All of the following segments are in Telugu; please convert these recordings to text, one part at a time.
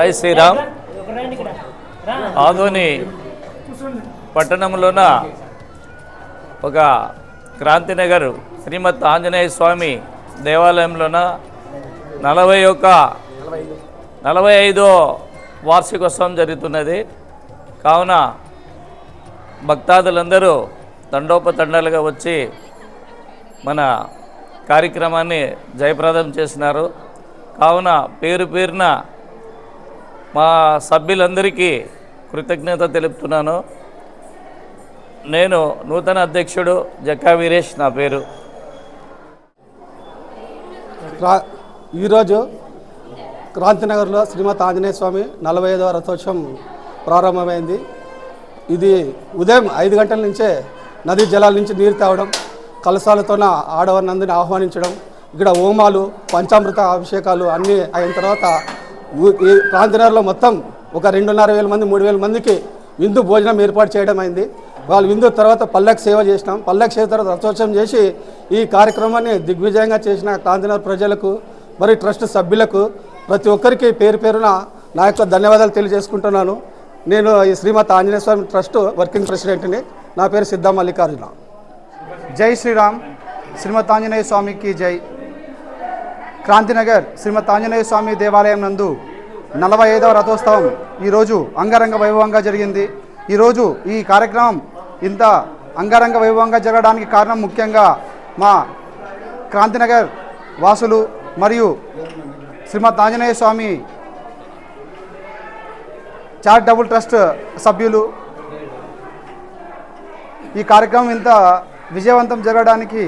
జై శ్రీరామ్. ఆధుని పట్టణంలోన ఒక క్రాంతినగర్ శ్రీమద్ ఆంజనేయ స్వామి దేవాలయంలోన నలభై ఒక నలభై ఐదో వార్షికోత్సవం జరుగుతున్నది. కావున భక్తాదులందరూ తండోపతండాలుగా వచ్చి మన కార్యక్రమాన్ని జయప్రదం చేసినారు. కావున పేరు పేరున మా సభ్యులందరికీ కృతజ్ఞత తెలుపుతున్నాను. నేను నూతన అధ్యక్షుడు జక్కా వీరేష్ నా పేరు. క్రా- ఈరోజు క్రాంతినగర్లో శ్రీమతి ఆంజనేయ స్వామి నలభై ఐదవ రథోత్సవం ప్రారంభమైంది. ఇది ఉదయం ఐదు గంటల నుంచే నదీ జలాల నుంచి నీరు తేవడం కలసాలతోన ఆడవారినందరిని ఆహ్వానించడం ఇక్కడ హోమాలు పంచామృత అభిషేకాలు అన్నీ అయిన తర్వాత ఈ క్రాంతినగర్లో మొత్తం ఒక రెండున్నర వేల మంది మూడు వేల మందికి విందు భోజనం ఏర్పాటు చేయడం అయింది. వాళ్ళు విందు తర్వాత పల్లెకు సేవ చేసినాం. పల్లెకు సేవ తర్వాత రథోత్సవం చేసి ఈ కార్యక్రమాన్ని దిగ్విజయంగా చేసిన కాంతినగర్ ప్రజలకు మరి ట్రస్ట్ సభ్యులకు ప్రతి ఒక్కరికి పేరు పేరున నా యొక్క ధన్యవాదాలు తెలియజేసుకుంటున్నాను. నేను ఈ శ్రీమత్ ఆంజనేయ స్వామి ట్రస్ట్ వర్కింగ్ ప్రెసిడెంట్ని. నా పేరు సిద్ధా మల్లికార్జున. జై శ్రీరామ్. శ్రీమత్ ఆంజనేయ స్వామికి జై. క్రాంతినగర్ శ్రీమత్ ఆంజనేయ స్వామి దేవాలయం నందు నలభై ఐదవ రథోత్సవం ఈరోజు అంగరంగ వైభవంగా జరిగింది. ఈరోజు ఈ కార్యక్రమం ఇంత అంగరంగ వైభవంగా జరగడానికి కారణం ముఖ్యంగా మా క్రాంతినగర్ వాసులు మరియు శ్రీమత్ ఆంజనేయ స్వామి చారిటబుల్ ట్రస్ట్ సభ్యులు. ఈ కార్యక్రమం ఇంత విజయవంతం జరగడానికి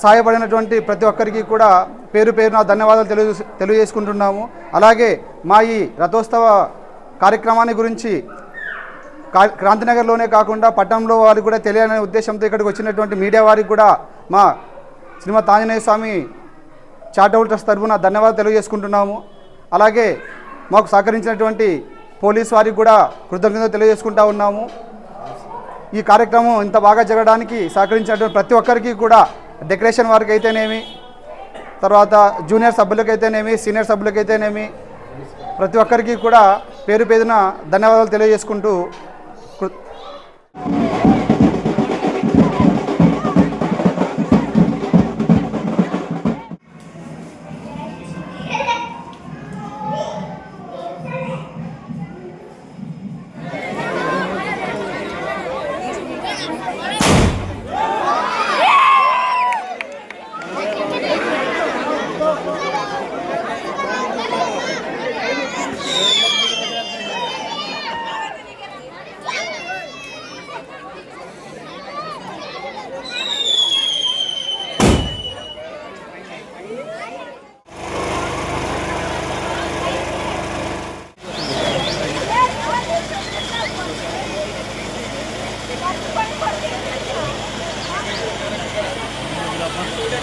సాయపడినటువంటి ప్రతి ఒక్కరికి కూడా పేరు పేరున ధన్యవాదాలు తెలియ తెలియజేసుకుంటున్నాము. అలాగే మా ఈ రథోత్సవ కార్యక్రమాన్ని గురించి కా- క్రాంతినగర్లోనే కాకుండా పట్టణంలో వారికి కూడా తెలియాలనే ఉద్దేశంతో ఇక్కడికి వచ్చినటువంటి మీడియా వారికి కూడా మా శ్రీమద్ ఆంజనేయ స్వామి చారిటబుల్ ట్రస్ట్ తరఫున ధన్యవాదాలు తెలియజేసుకుంటున్నాము. అలాగే మాకు సహకరించినటువంటి పోలీస్ వారికి కూడా కృతజ్ఞతలు తెలియజేసుకుంటా ఉన్నాము. ఈ కార్యక్రమం ఇంత బాగా జరగడానికి సహకరించినటువంటి ప్రతి ఒక్కరికి కూడా డెకరేషన్ వారికి అయితేనేమి తర్వాత జూనియర్ సభ్యులకైతేనేమి సీనియర్ సభ్యులకైతేనేమి ప్రతి ఒక్కరికి కూడా పేరు పేరున ధన్యవాదాలు తెలియజేసుకుంటూ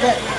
Okay.